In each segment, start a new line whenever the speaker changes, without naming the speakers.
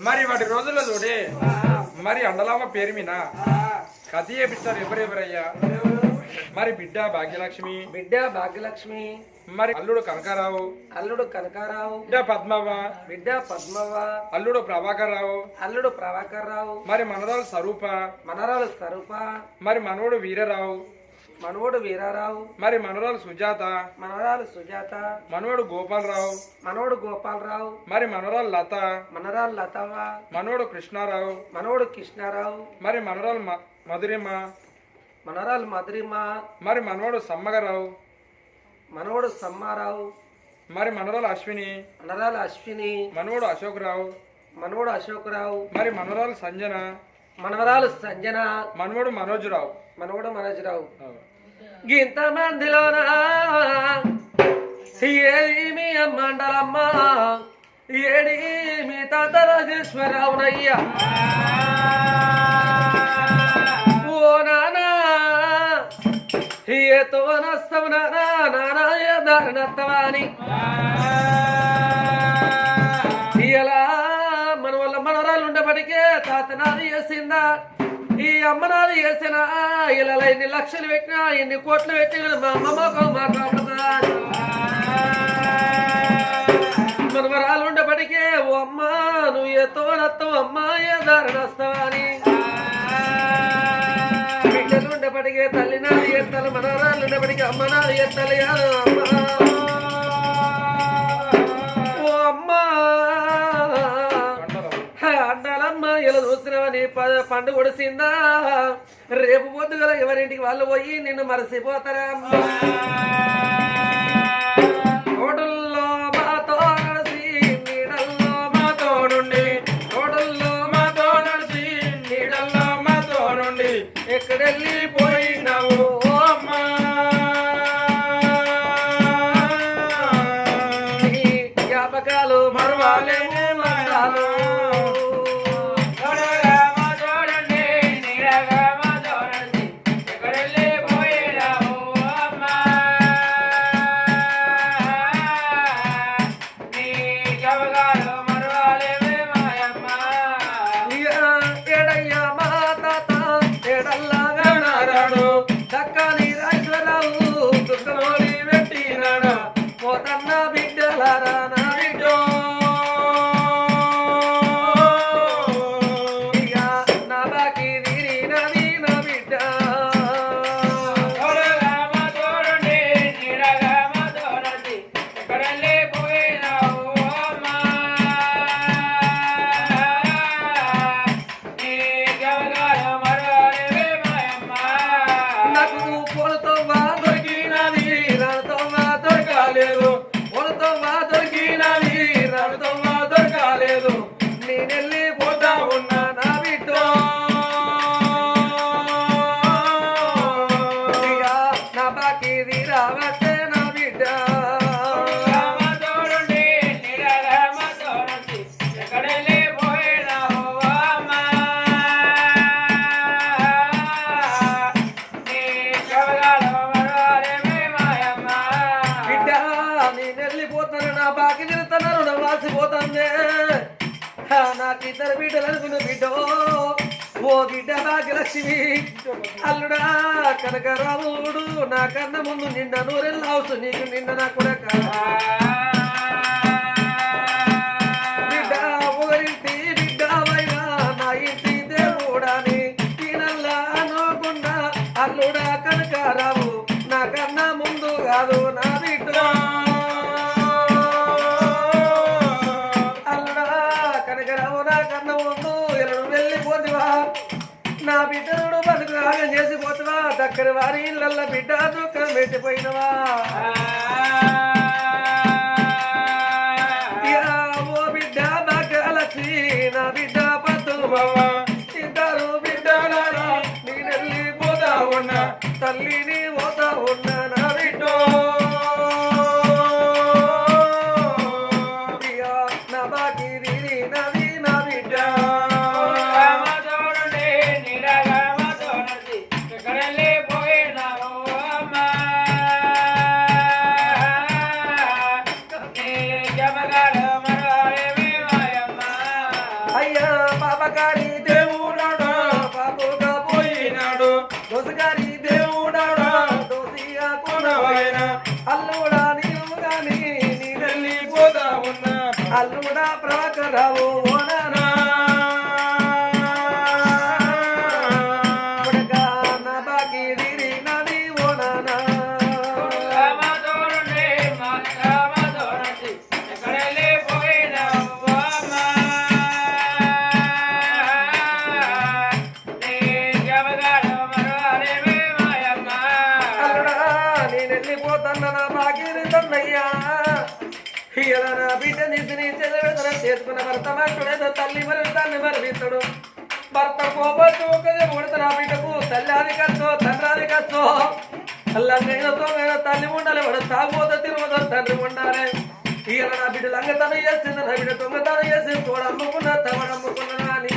మరి వాటి రోజుల్లో చూడే. మరి అండలామ పేరు మీద కథ చేపిస్తారు ఎవరెవరయ్యా? మరి బిడ్డ భాగ్యలక్ష్మి.
బిడ్డ భాగ్యలక్ష్మి.
మరి అల్లుడు కనకారావు.
అల్లుడు కనకారావు.
బిడ్డ పద్మవ్వ.
బిడ్డ పద్మవ్వ.
అల్లుడు ప్రభాకర్ రావు
అల్లుడు ప్రభాకర్ రావు
మరి మనరాలు స్వరూప
మనరాలు స్వరూప
మరి మనవడు వీరరావు.
మనవడు వీరారావు.
మరి మనవరాలు సుజాత.
మనవరాలు సుజాత.
మనవడు గోపాలరావు.
మనవడు గోపాలరావు.
మరి మనవరాలు లత.
మనరాలు లతవ్వ.
మనవడు కృష్ణారావు.
మనవడు కృష్ణారావు.
మరి మనవరాలు మధురిమ.
మనరాలు మధురిమ.
మరి మనవడు సమ్మగరావు.
మనవడు సమ్మారావు.
మరి మనవరాలు అశ్విని.
మనరాలు అశ్విని.
మనవడు అశోక్ రావు
మనవడు అశోకరావు.
మరి మనవరాలు సంజన.
మనవరాలు సంజన.
మనవడు మనోజ్ రావు
మనవడు మనోజరావు. ఇంత మందిలోనా ఏది మీ అమ్మండలమ్మ ఏడి మీ తాత రాజేశ్వరరావునయ్యా ఓ నానా ఏతో నస్తవు నానా నానా ఏ దారినత్తవాని ఇలా మనవరాలు ఉండబడికే తాత నాది చేసిందా? ఈ అమ్మ నాది చేసిన ఇలా ఎన్ని లక్షలు పెట్టినా ఎన్ని కోట్లు పెట్టినా మా అమ్మ మా మాట్లాడుతుందా మనవరాలు ఉండబడికే ఓ అమ్మ నువ్వు ఎత్తో నత్తవు అమ్మ ఏ దారిన వస్తావా అని. బిడ్డలు ఉండబడికే తల్లి నాది ఎత్తాలి మనవరాలు ఉండబడికే అమ్మ నాది ఎత్తాలి అమ్మ. పండు ప- ఒడిసిందా రేపు పొద్దుగల ఎవరింటికి వాళ్ళు పోయి నిన్ను మరసిపోతారా ఓడుల్లో మాతో నడిచి నీడల్లో మాతో నుండి ఓడుల్లో మాతో నడిచి నీడల్లో మాతో నుండి ఎక్కడెళ్ళి బాకి తిరుగుతున్నారు రుణం వాసిపోతానే నాకు ఇద్దరు బిడ్డలు అనుకున్న బిడ్డో. ఓ బిడ్డ భాగ్యలక్ష్మి. అల్లుడా కనకరాముడు నా కన్న ముందు నిన్న నూరెళ్ళు హౌస్ నీకు నిన్న నా కొడక. బిడ్డ ఒకరింటి బిడ్డ వైనా నా ఇంటి దేవుడాని తినల్లా నోకుండా. అల్లుడా కనకారావు నా కన్నా ముందు కాదు నా చేసిపోతువా వారి ఇళ్ళ బిడ్డ దుఃఖం పెట్టిపోయినవా యా ఓ బిడ్డ భాగ్యలక్ష్మి నా బిడ్డ పద్దుమవ్వ ఇద్దరు చేసుకున్న భర్త మాట్లాడేదో తల్లి మరి తల్లి మరణిస్తాడు భర్త కోపచ్చు ఒకదే ముడత నా బిడ్డకు తల్లి కచ్చో తండ్రి కచ్చో అల్లా నేనతో నేను తల్లి ఉండాలి వాడు తాగుబోత తిరుగుతో తండ్రి ఉండాలి. ఈయన నా బిడ్డ లంగతనం చేసింది నా బిడ్డ దొంగతనం చేసింది తోడు అమ్ముకున్నా తమడు అమ్ముకున్నా అని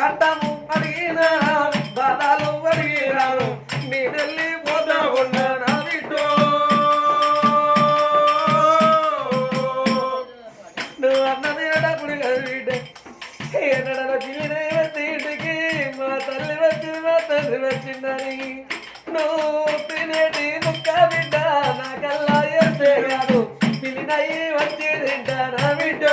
కట్టము అడిగిన బలాలు అడిగినాను నేనెళ్ళి పోతా ఉన్నా నా నువ్వు అన్నది ఎడప్పుడు కదా బిడ్డ ఎన్నడన పిలినే మా తల్లి వచ్చి మా తల్లి వచ్చిందని. నువ్వు తినేటి ముక్క బిడ్డ నాకల్లా చేస్తే కాదు పిలినయి వచ్చి తింటా నా బిడ్డ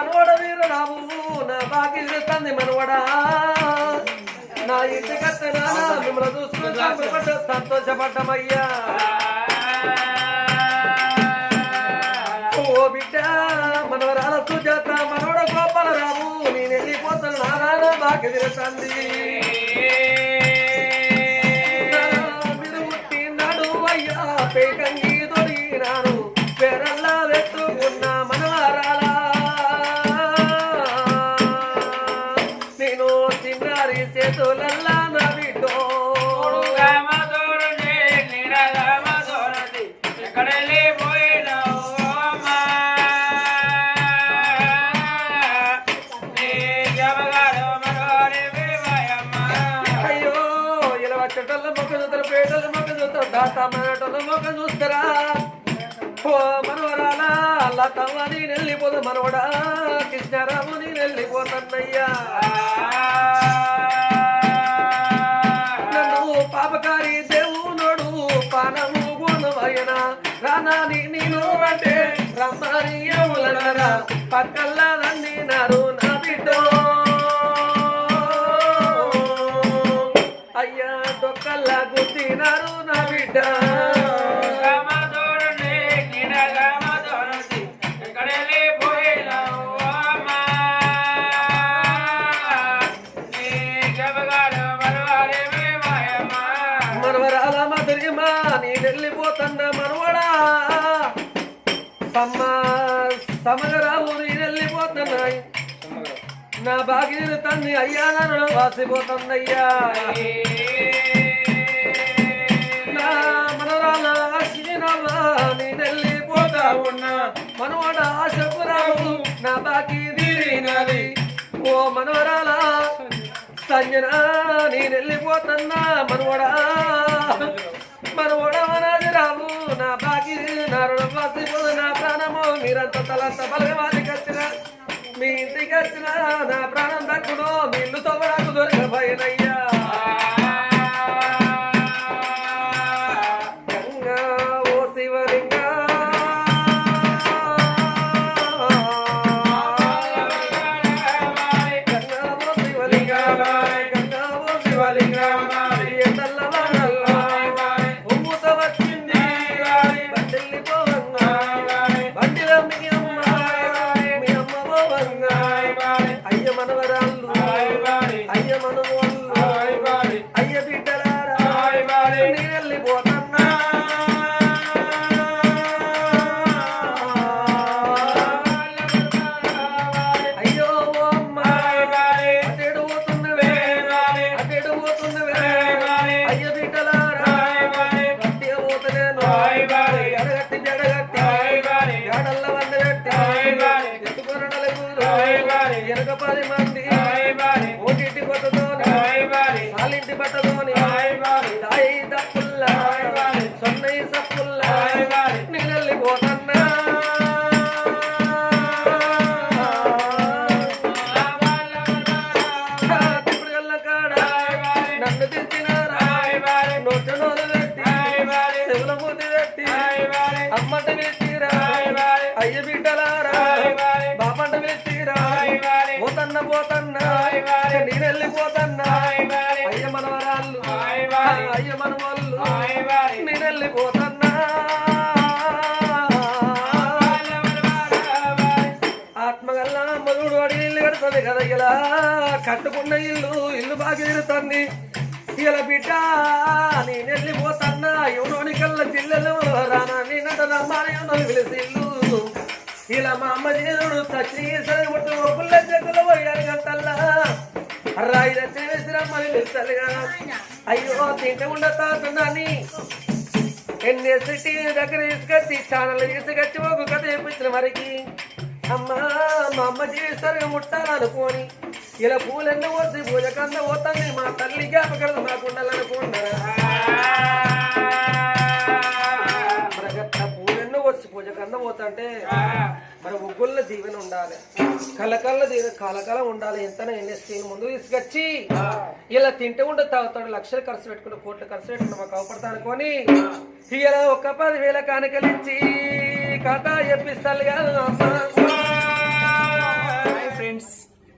మనవడ వీరు రావు నా బాకి తంది మనవడా. నా ఇంటి కట్టనా మిమ్మల్ని చూసుకుని సంతోషపడ్డమయ్యా. ఓ బిడ్డ మనవరాల సుజాత మనవడ గోపాల రావు నేను వెళ్ళిపోతాను నా నాన్న బాకి తిరుగుతుంది లతమ్మ నేను వెళ్ళిపోదు మనవడా కృష్ణారాము నేను వెళ్ళిపోతానయ్యా నన్ను పాపకారి దేవునోడు పానము గుణమయన రానాని నేను అంటే రమ్మని ఎవలనరా పక్కల్లా నందినారు నేను వెళ్ళిపోతున్నా మనవడా. సమ్మ సమగరావు నేను నా బాగిరి తండ్రి అయ్యా నన్ను వాసిపోతుందయ్యా. నా మనవరాల శ్రీరామ నేను వెళ్ళిపోతా ఉన్నా మనవడ నా బాకీ తీరినది. ఓ మనవరాల సంజనా నేను వెళ్ళిపోతున్నా మనవడా మనవడ నా రుణపాసి నా ప్రాణము. మీరంత తలంత బలవాదికి వచ్చిన మీ ఇంటికి వచ్చిన నా ప్రాణం దక్కును. మీ ఇల్లుతో నాకు దొరకబోయినయ్యా పోతున్నవే అయ్య బిడ్డలారా. గట్టిగా పోతలేను కట్టుకున్న ఇల్లు ఇల్లు బాగా ఇలా బిడ్డ నేను వెళ్ళిపోతున్నా ఎవరోని కల్లా పిల్లలు రానా నేనంట రమ్మాని పిలిచి ఇల్లు. ఇలా మా అమ్మ దేవుడు సచ్చి ముట్టు పుల్ల చెక్కులు పోయారు గంటల్లా రాయి దచ్చిన వేసి రమ్మని పిలుస్తారుగా అయ్యో తింటే ఉండతాతున్నాని ఎన్ఎస్టీ దగ్గర తీసుకొచ్చి ఛానల్ తీసుకొచ్చి ఒక కథ చెప్పించిన మరికి అమ్మా మా అమ్మ జీవిస్తారు ముట్టాలనుకోని. ఇలా పూలెన్న పోసి పూజ కన్న పోతుంది. మా తల్లి జ్ఞాపకం మాకు ఉండాలనుకుంటారా మరి గట్ల వచ్చి పూజ పోతుంటే మన ముగ్గుల దీవెన ఉండాలి. కలకల దీవెన కలకల ఉండాలి. ఎంత ఎన్ఎస్టీ ముందు తీసుకొచ్చి ఇలా తింటే ఉంటే తాగుతాడు లక్షలు ఖర్చు పెట్టుకుని కోట్లు ఖర్చు పెట్టుకుంటే మాకు అవపడతా అనుకొని ఇలా ఒక పది వేల కానుకలిచ్చి కథ చెప్పిస్తాను కాదు అమ్మా.